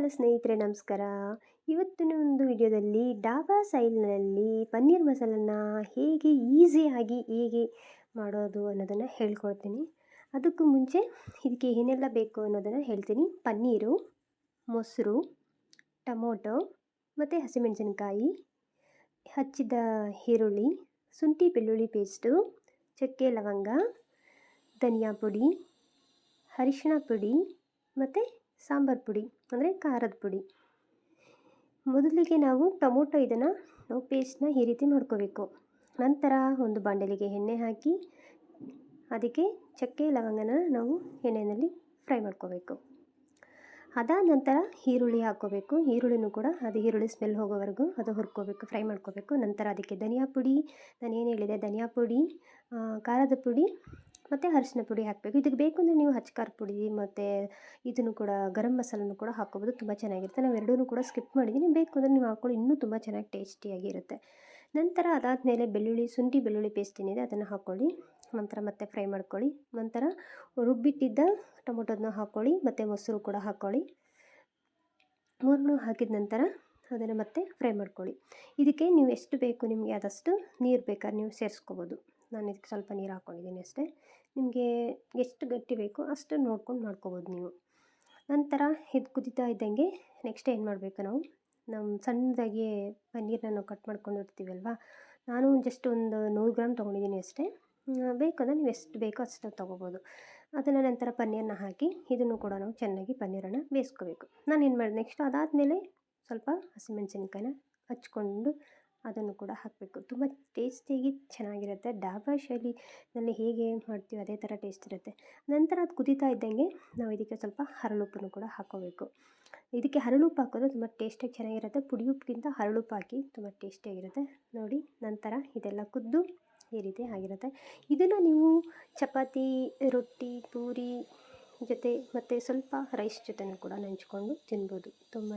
Hello ಸ್ನೇಹಿತರೆ, ನಮಸ್ಕಾರ. ಇವತ್ತಿನ ಒಂದು ವಿಡಿಯೋದಲ್ಲಿ ಡಾಬಾ ಸೈಲ್ನಲ್ಲಿ ಪನ್ನೀರ್ ಮಸಾಲನ್ನ ಹೇಗೆ ಈಸಿಯಾಗಿ ಹೇಗೆ ಮಾಡೋದು ಅನ್ನೋದನ್ನು ಹೇಳ್ಕೊಡ್ತೀನಿ. ಅದಕ್ಕೂ ಮುಂಚೆ ಇದಕ್ಕೆ ಏನೆಲ್ಲ ಬೇಕು ಅನ್ನೋದನ್ನು ಹೇಳ್ತೀನಿ. ಪನ್ನೀರು, ಮೊಸರು, ಟೊಮೊಟೊ ಮತ್ತು ಹಸಿಮೆಣಸಿನಕಾಯಿ, ಹಚ್ಚಿದ ಈರುಳ್ಳಿ, ಶುಂಠಿ ಬೆಳ್ಳುಳ್ಳಿ ಪೇಸ್ಟು, ಚಕ್ಕೆ ಲವಂಗ, ಧನಿಯಾ ಪುಡಿ, ಅರಿಶಿಣ ಪುಡಿ ಮತ್ತು ಸಾಂಬಾರು ಪುಡಿ. ಅಂದರೆ ಖಾರದ ಪುಡಿ. ಮೊದಲಿಗೆ ನಾವು ಟೊಮೊಟೊ ಇದನ್ನು ನಾವು ಪೇಸ್ಟ್ನ ಈ ರೀತಿ ಮಾಡ್ಕೋಬೇಕು. ನಂತರ ಒಂದು ಬಾಂಡಲಿಗೆ ಎಣ್ಣೆ ಹಾಕಿ ಅದಕ್ಕೆ ಚಕ್ಕೆ, ಲವಂಗನ ನಾವು ಎಣ್ಣೆಯಲ್ಲಿ ಫ್ರೈ ಮಾಡ್ಕೋಬೇಕು. ಅದಾದ ನಂತರ ಈರುಳ್ಳಿ ಹಾಕ್ಕೋಬೇಕು ಈರುಳ್ಳಿನೂ ಕೂಡ ಅದು ಈರುಳ್ಳಿ ಸ್ಮೆಲ್ ಹೋಗೋವರೆಗೂ ಅದು ಹುರ್ಕೋಬೇಕು, ಫ್ರೈ ಮಾಡ್ಕೋಬೇಕು. ನಂತರ ಅದಕ್ಕೆ ಧನಿಯಾ ಪುಡಿ, ನಾನು ಏನು ಹೇಳಿದೆ, ಧನಿಯಾ ಪುಡಿ ಖಾರದ ಪುಡಿ ಮತ್ತು ಅರಿಶಿನ ಪುಡಿ ಹಾಕಬೇಕು. ಇದಕ್ಕೆ ಬೇಕು ಅಂದರೆ ನೀವು ಹಚ್ಕಾರ ಪುಡಿ ಮತ್ತು ಇದನ್ನು ಕೂಡ ಗರಂ ಮಸಾಲನೂ ಕೂಡ ಹಾಕೋಬೋದು ತುಂಬ ಚೆನ್ನಾಗಿರುತ್ತೆ. ನಾವು ಎರಡೂ ಕೂಡ ಸ್ಕಿಪ್ ಮಾಡಿದ್ದೀನಿ ಬೇಕು ಅಂದರೆ ನೀವು ಹಾಕ್ಕೊಳ್ಳಿ. ಇನ್ನೂ ತುಂಬ ಚೆನ್ನಾಗಿ ಟೇಸ್ಟಿಯಾಗಿರುತ್ತೆ ನಂತರ ಅದಾದಮೇಲೆ ಬೆಳ್ಳುಳ್ಳಿ, ಶುಂಠಿ ಬೆಳ್ಳುಳ್ಳಿ ಪೇಸ್ಟ್ ಏನಿದೆ ಅದನ್ನು ಹಾಕ್ಕೊಳ್ಳಿ. ನಂತರ ಮತ್ತೆ ಫ್ರೈ ಮಾಡ್ಕೊಳ್ಳಿ. ನಂತರ ರುಬ್ಬಿಟ್ಟಿದ್ದ ಟೊಮೊಟೊದನ್ನ ಹಾಕ್ಕೊಳ್ಳಿ. ಮತ್ತು ಮೊಸರು ಕೂಡ ಹಾಕ್ಕೊಳ್ಳಿ. ಮೂರನ್ನು ಹಾಕಿದ ನಂತರ ಅದನ್ನು ಮತ್ತೆ ಫ್ರೈ ಮಾಡ್ಕೊಳ್ಳಿ. ಇದಕ್ಕೆ ನೀವು ಎಷ್ಟು ಬೇಕು? ನಿಮಗೆ ಆದಷ್ಟು ನೀರು ಬೇಕಾದ್ರೆ ನೀವು ಸೇರಿಸ್ಕೋಬೋದು. ನಾನು ಇದಕ್ಕೆ ಸ್ವಲ್ಪ ನೀರು ಹಾಕ್ಕೊಂಡಿದ್ದೀನಿ ಅಷ್ಟೇ. ನಿಮಗೆ ಎಷ್ಟು ಗಟ್ಟಿ ಬೇಕೋ ಅಷ್ಟು ನೋಡ್ಕೊಂಡು ಮಾಡ್ಕೋಬೋದು ನೀವು. ನಂತರ ಇದು ಕುದೀತಾ ಇದ್ದಂಗೆ ನೆಕ್ಸ್ಟ್ ಏನು ಮಾಡಬೇಕು ನಾವು? ನಮ್ಮ ಸಣ್ಣದಾಗಿ ಪನ್ನೀರನ್ನ ನಾವು ಕಟ್ ಮಾಡ್ಕೊಂಡಿರ್ತೀವಲ್ವ? ನಾನು ಜಸ್ಟ್ ಒಂದು ನೂರು ಗ್ರಾಮ್ ತೊಗೊಂಡಿದ್ದೀನಿ ಅಷ್ಟೇ. ಬೇಕಂದರೆ ನೀವು ಎಷ್ಟು ಬೇಕೋ ಅಷ್ಟು ತೊಗೋಬೋದು. ಅದನ್ನು ನಂತರ ಪನ್ನೀರನ್ನ ಹಾಕಿ ಇದನ್ನು ಕೂಡ ನಾವು ಚೆನ್ನಾಗಿ ಪನ್ನೀರನ್ನು ಬೇಯಿಸ್ಕೋಬೇಕು. ನಾನು ಏನು ಮಾಡಿದೆ ನೆಕ್ಸ್ಟ್ ಅದಾದಮೇಲೆ ಸ್ವಲ್ಪ ಹಸಿಮೆಣ್ಸಿನ್ಕಾಯನ್ನ ಹಚ್ಕೊಂಡು ಅದನ್ನು ಕೂಡ ಹಾಕಬೇಕು. ತುಂಬ ಟೇಸ್ಟಿಯಾಗಿ ಚೆನ್ನಾಗಿರುತ್ತೆ. ಡಾಬಾ ಶೈಲಿನಲ್ಲಿ ಹೇಗೆ ಮಾಡ್ತೀವಿ ಅದೇ ಥರ ಟೇಸ್ಟ್ ಇರುತ್ತೆ. ನಂತರ ಅದು ಕುದೀತಾ ಇದ್ದಂಗೆ ನಾವು ಇದಕ್ಕೆ ಸ್ವಲ್ಪ ಹರಳುಪ್ಪನ್ನು ಕೂಡ ಹಾಕ್ಕೋಬೇಕು. ಇದಕ್ಕೆ ಹರಳುಪ್ಪು ಹಾಕೋದು ತುಂಬ ಟೇಸ್ಟಾಗಿ ಚೆನ್ನಾಗಿರುತ್ತೆ. ಪುಡಿ ಉಪ್ಪಿಗಿಂತ ಹರಳುಪ್ಪು ಹಾಕಿ ತುಂಬ ಟೇಸ್ಟಿಯಾಗಿರುತ್ತೆ. ನೋಡಿ, ನಂತರ ಇದೆಲ್ಲ ಕುದ್ದು ಈ ರೀತಿ ಆಗಿರುತ್ತೆ. ಇದನ್ನು ನೀವು ಚಪಾತಿ, ರೊಟ್ಟಿ, ಪೂರಿ ಜೊತೆ ಮತ್ತು ಸ್ವಲ್ಪ ರೈಸ್ ಜೊತೆನೂ ಕೂಡ ನೆಂಚ್ಕೊಂಡು ತಿನ್ಬೋದು. ತುಂಬಾ